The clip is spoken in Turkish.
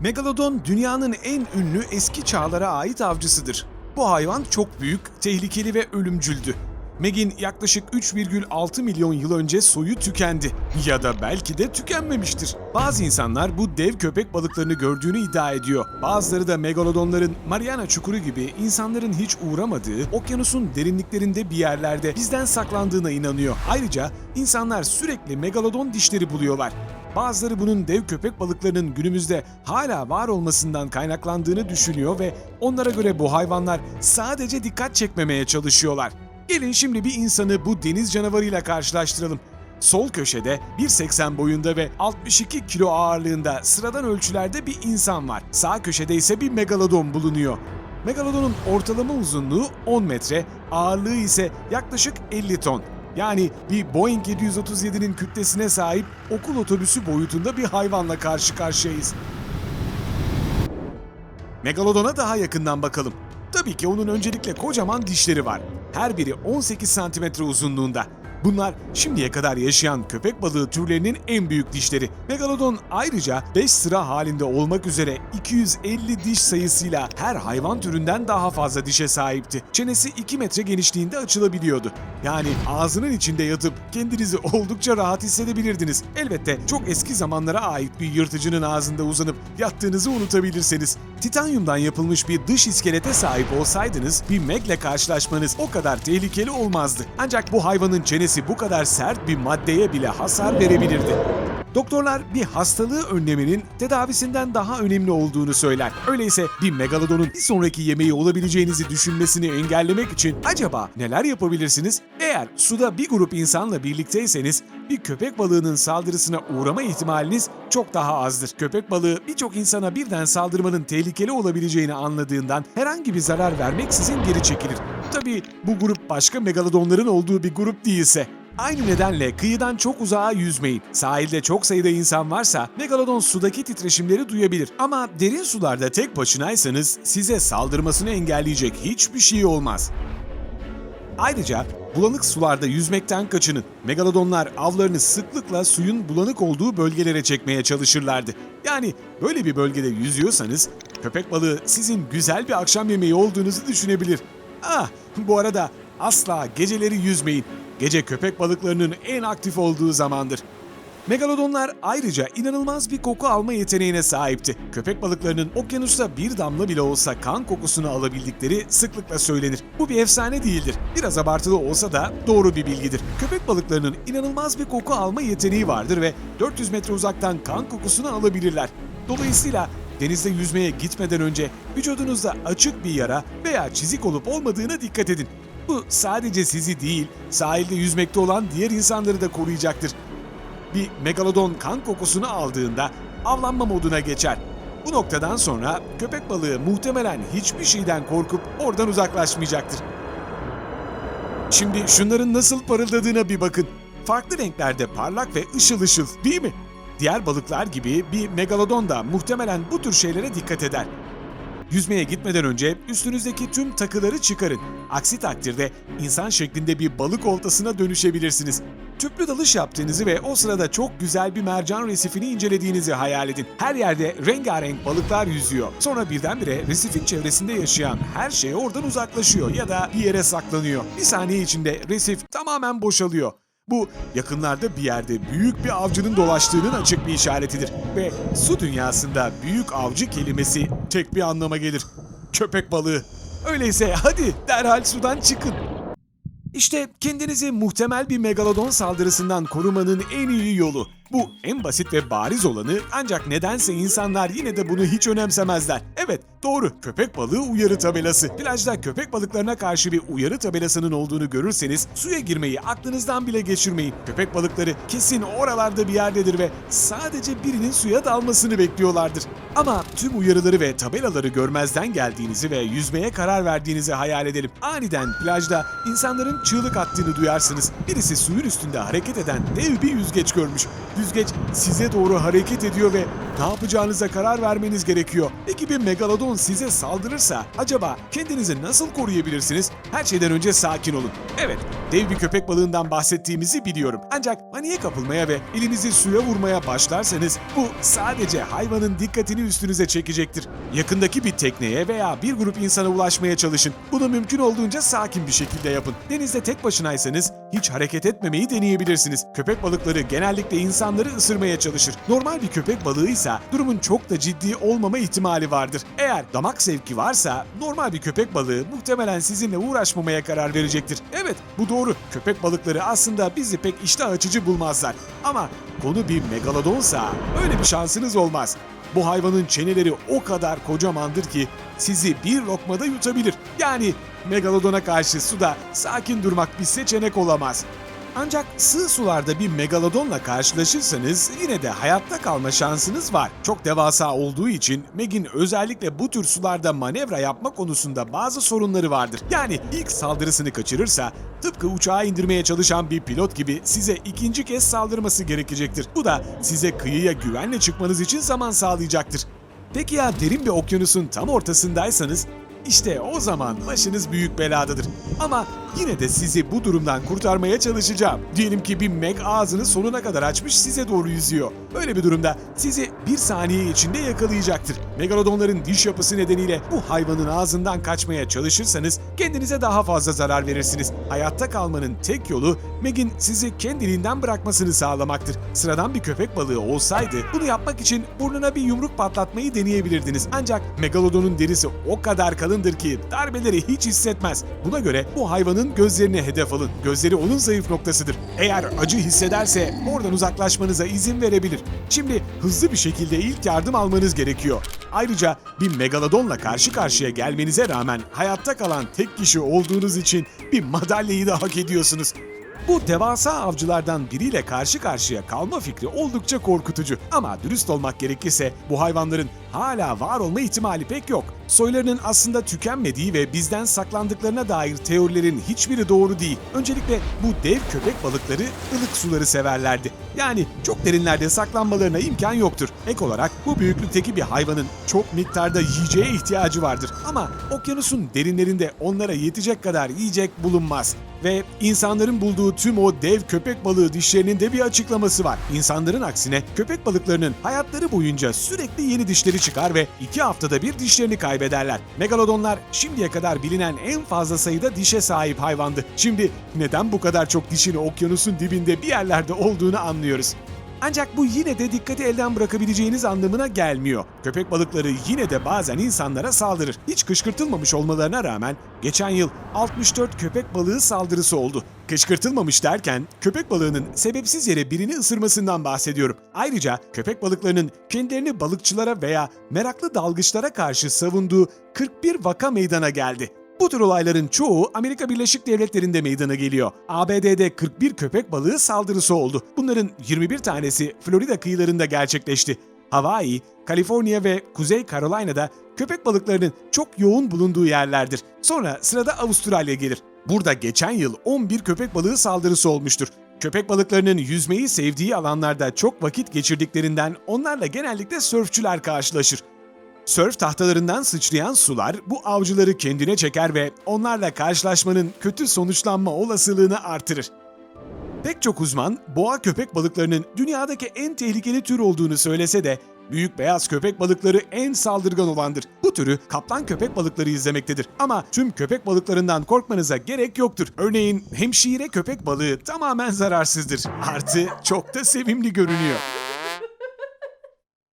Megalodon dünyanın en ünlü eski çağlara ait avcısıdır. Bu hayvan çok büyük, tehlikeli ve ölümcüldü. Meg'in yaklaşık 3,6 milyon yıl önce soyu tükendi. Ya da belki de tükenmemiştir. Bazı insanlar bu dev köpek balıklarını gördüğünü iddia ediyor. Bazıları da megalodonların Mariana Çukuru gibi insanların hiç uğramadığı okyanusun derinliklerinde bir yerlerde bizden saklandığına inanıyor. Ayrıca insanlar sürekli megalodon dişleri buluyorlar. Bazıları bunun dev köpek balıklarının günümüzde hala var olmasından kaynaklandığını düşünüyor ve onlara göre bu hayvanlar sadece dikkat çekmemeye çalışıyorlar. Gelin şimdi bir insanı bu deniz canavarıyla karşılaştıralım. Sol köşede 1.80 boyunda ve 62 kilo ağırlığında sıradan ölçülerde bir insan var. Sağ köşede ise bir megalodon bulunuyor. Megalodonun ortalama uzunluğu 10 metre, ağırlığı ise yaklaşık 50 ton. Yani bir Boeing 737'nin kütlesine sahip okul otobüsü boyutunda bir hayvanla karşı karşıyayız. Megalodon'a daha yakından bakalım. Tabii ki onun öncelikle kocaman dişleri var. Her biri 18 santimetre uzunluğunda. Bunlar şimdiye kadar yaşayan köpek balığı türlerinin en büyük dişleri. Megalodon ayrıca 5 sıra halinde olmak üzere 250 diş sayısıyla her hayvan türünden daha fazla dişe sahipti. Çenesi 2 metre genişliğinde açılabiliyordu. Yani ağzının içinde yatıp kendinizi oldukça rahat hissedebilirdiniz. Elbette çok eski zamanlara ait bir yırtıcının ağzında uzanıp yattığınızı unutabilirseniz. Titanyumdan yapılmış bir dış iskelete sahip olsaydınız bir Meg'le karşılaşmanız o kadar tehlikeli olmazdı. Ancak bu hayvanın çenesi bu kadar sert bir maddeye bile hasar verebilirdi. Doktorlar bir hastalığı önlemenin tedavisinden daha önemli olduğunu söyler. Öyleyse bir megalodonun bir sonraki yemeği olabileceğinizi düşünmesini engellemek için acaba neler yapabilirsiniz? Eğer suda bir grup insanla birlikteyseniz bir köpek balığının saldırısına uğrama ihtimaliniz çok daha azdır. Köpek balığı birçok insana birden saldırmanın tehlikeli olabileceğini anladığından herhangi bir zarar vermeksizin geri çekilir. Tabii bu grup başka megalodonların olduğu bir grup değilse. Aynı nedenle kıyıdan çok uzağa yüzmeyin. Sahilde çok sayıda insan varsa megalodon sudaki titreşimleri duyabilir. Ama derin sularda tek başınaysanız size saldırmasını engelleyecek hiçbir şey olmaz. Ayrıca bulanık sularda yüzmekten kaçının. Megalodonlar avlarını sıklıkla suyun bulanık olduğu bölgelere çekmeye çalışırlardı. Yani böyle bir bölgede yüzüyorsanız köpek balığı sizin güzel bir akşam yemeği olduğunuzu düşünebilir. Ah bu arada asla geceleri yüzmeyin. Gece köpek balıklarının en aktif olduğu zamandır. Megalodonlar ayrıca inanılmaz bir koku alma yeteneğine sahipti. Köpek balıklarının okyanusta bir damla bile olsa kan kokusunu alabildikleri sıklıkla söylenir. Bu bir efsane değildir. Biraz abartılı olsa da doğru bir bilgidir. Köpek balıklarının inanılmaz bir koku alma yeteneği vardır ve 400 metre uzaktan kan kokusunu alabilirler. Dolayısıyla denizde yüzmeye gitmeden önce vücudunuzda açık bir yara veya çizik olup olmadığına dikkat edin. Bu sadece sizi değil, sahilde yüzmekte olan diğer insanları da koruyacaktır bir megalodon kan kokusunu aldığında avlanma moduna geçer. Bu noktadan sonra köpek balığı muhtemelen hiçbir şeyden korkup oradan uzaklaşmayacaktır. Şimdi şunların nasıl parıldadığına bir bakın. Farklı renklerde parlak ve ışıl ışıl değil mi? Diğer balıklar gibi bir megalodon da muhtemelen bu tür şeylere dikkat eder. Yüzmeye gitmeden önce üstünüzdeki tüm takıları çıkarın. Aksi takdirde insan şeklinde bir balık oltasına dönüşebilirsiniz. Tüplü dalış yaptığınızı ve o sırada çok güzel bir mercan resifini incelediğinizi hayal edin. Her yerde rengarenk balıklar yüzüyor. Sonra birdenbire resifin çevresinde yaşayan her şey oradan uzaklaşıyor ya da bir yere saklanıyor. Bir saniye içinde resif tamamen boşalıyor. Bu yakınlarda bir yerde büyük bir avcının dolaştığının açık bir işaretidir. Ve su dünyasında büyük avcı kelimesi tek bir anlama gelir. Köpek balığı. Öyleyse hadi derhal sudan çıkın. İşte kendinizi muhtemel bir megalodon saldırısından korumanın en iyi yolu. Bu en basit ve bariz olanı ancak nedense insanlar yine de bunu hiç önemsemezler. Evet doğru köpek balığı uyarı tabelası. Plajda köpek balıklarına karşı bir uyarı tabelasının olduğunu görürseniz suya girmeyi aklınızdan bile geçirmeyin. Köpek balıkları kesin oralarda bir yerdedir ve sadece birinin suya dalmasını bekliyorlardır. Ama tüm uyarıları ve tabelaları görmezden geldiğinizi ve yüzmeye karar verdiğinizi hayal edelim. Aniden plajda insanların çığlık attığını duyarsınız. Birisi suyun üstünde hareket eden dev bir yüzgeç görmüş. Yüzgeç size doğru hareket ediyor ve ne yapacağınıza karar vermeniz gerekiyor. Peki bir megalodon size saldırırsa acaba kendinizi nasıl koruyabilirsiniz? Her şeyden önce sakin olun. Evet, dev bir köpek balığından bahsettiğimizi biliyorum. Ancak paniğe kapılmaya ve elinizi suya vurmaya başlarsanız bu sadece hayvanın dikkatini üstünüze çekecektir. Yakındaki bir tekneye veya bir grup insana ulaşmaya çalışın. Bunu mümkün olduğunca sakin bir şekilde yapın. Denizde tek başınaysanız hiç hareket etmemeyi deneyebilirsiniz. Köpek balıkları genellikle insanları ısırmaya çalışır. Normal bir köpek balığıysa durumun çok da ciddi olmama ihtimali vardır. Eğer damak zevki varsa normal bir köpek balığı muhtemelen sizinle uğraşmamaya karar verecektir. Evet bu doğru. Köpek balıkları aslında bizi pek iştah açıcı bulmazlar. Ama konu bir megalodonsa öyle bir şansınız olmaz. Bu hayvanın çeneleri o kadar kocamandır ki sizi bir lokmada yutabilir. Yani megalodona karşı suda sakin durmak bir seçenek olamaz. Ancak sığ sularda bir megalodonla karşılaşırsanız yine de hayatta kalma şansınız var. Çok devasa olduğu için Meg'in özellikle bu tür sularda manevra yapma konusunda bazı sorunları vardır. Yani ilk saldırısını kaçırırsa tıpkı uçağı indirmeye çalışan bir pilot gibi size ikinci kez saldırması gerekecektir. Bu da size kıyıya güvenle çıkmanız için zaman sağlayacaktır. Peki ya derin bir okyanusun tam ortasındaysanız işte o zaman başınız büyük beladadır. Ama yine de sizi bu durumdan kurtarmaya çalışacağım. Diyelim ki bir Meg ağzını sonuna kadar açmış size doğru yüzüyor. Böyle bir durumda sizi bir saniye içinde yakalayacaktır. Megalodonların diş yapısı nedeniyle bu hayvanın ağzından kaçmaya çalışırsanız kendinize daha fazla zarar verirsiniz. Hayatta kalmanın tek yolu Meg'in sizi kendiliğinden bırakmasını sağlamaktır. Sıradan bir köpek balığı olsaydı bunu yapmak için burnuna bir yumruk patlatmayı deneyebilirdiniz. Ancak Megalodon'un derisi o kadar kalındır ki darbeleri hiç hissetmez. Buna göre bu hayvanın gözlerine hedef alın. Gözleri onun zayıf noktasıdır. Eğer acı hissederse oradan uzaklaşmanıza izin verebilir. Şimdi hızlı bir şekilde ilk yardım almanız gerekiyor. Ayrıca bir megalodonla karşı karşıya gelmenize rağmen hayatta kalan tek kişi olduğunuz için bir madalyayı da hak ediyorsunuz. Bu devasa avcılardan biriyle karşı karşıya kalma fikri oldukça korkutucu. Ama dürüst olmak gerekirse bu hayvanların hala var olma ihtimali pek yok. Soylarının aslında tükenmediği ve bizden saklandıklarına dair teorilerin hiçbiri doğru değil. Öncelikle bu dev köpek balıkları ılık suları severlerdi. Yani çok derinlerde saklanmalarına imkan yoktur. Ek olarak bu büyüklükteki bir hayvanın çok miktarda yiyeceğe ihtiyacı vardır. Ama okyanusun derinlerinde onlara yetecek kadar yiyecek bulunmaz. Ve insanların bulduğu tüm o dev köpek balığı dişlerinin de bir açıklaması var. İnsanların aksine köpek balıklarının hayatları boyunca sürekli yeni dişleri çıkar ve iki haftada bir dişlerini kaybederler. Megalodonlar şimdiye kadar bilinen en fazla sayıda dişe sahip hayvandı. Şimdi neden bu kadar çok dişini okyanusun dibinde bir yerlerde olduğunu anlıyoruz. Ancak bu yine de dikkati elden bırakabileceğiniz anlamına gelmiyor. Köpek balıkları yine de bazen insanlara saldırır. Hiç kışkırtılmamış olmalarına rağmen geçen yıl 64 köpek balığı saldırısı oldu. Kışkırtılmamış derken köpek balığının sebepsiz yere birini ısırmasından bahsediyorum. Ayrıca köpek balıklarının kendilerini balıkçılara veya meraklı dalgıçlara karşı savunduğu 41 vaka meydana geldi. Bu tür olayların çoğu Amerika Birleşik Devletleri'nde meydana geliyor. ABD'de 41 köpek balığı saldırısı oldu. Bunların 21 tanesi Florida kıyılarında gerçekleşti. Hawaii, Kaliforniya ve Kuzey Carolina'da köpek balıklarının çok yoğun bulunduğu yerlerdir. Sonra sırada Avustralya gelir. Burada geçen yıl 11 köpek balığı saldırısı olmuştur. Köpek balıklarının yüzmeyi sevdiği alanlarda çok vakit geçirdiklerinden onlarla genellikle sörfçüler karşılaşır. Sörf tahtalarından sıçrayan sular bu avcıları kendine çeker ve onlarla karşılaşmanın kötü sonuçlanma olasılığını artırır. Pek çok uzman boğa köpek balıklarının dünyadaki en tehlikeli tür olduğunu söylese de büyük beyaz köpek balıkları en saldırgan olandır. Bu türü kaplan köpek balıkları izlemektedir. Ama tüm köpek balıklarından korkmanıza gerek yoktur. Örneğin hemşire köpek balığı tamamen zararsızdır. Artı çok da sevimli görünüyor.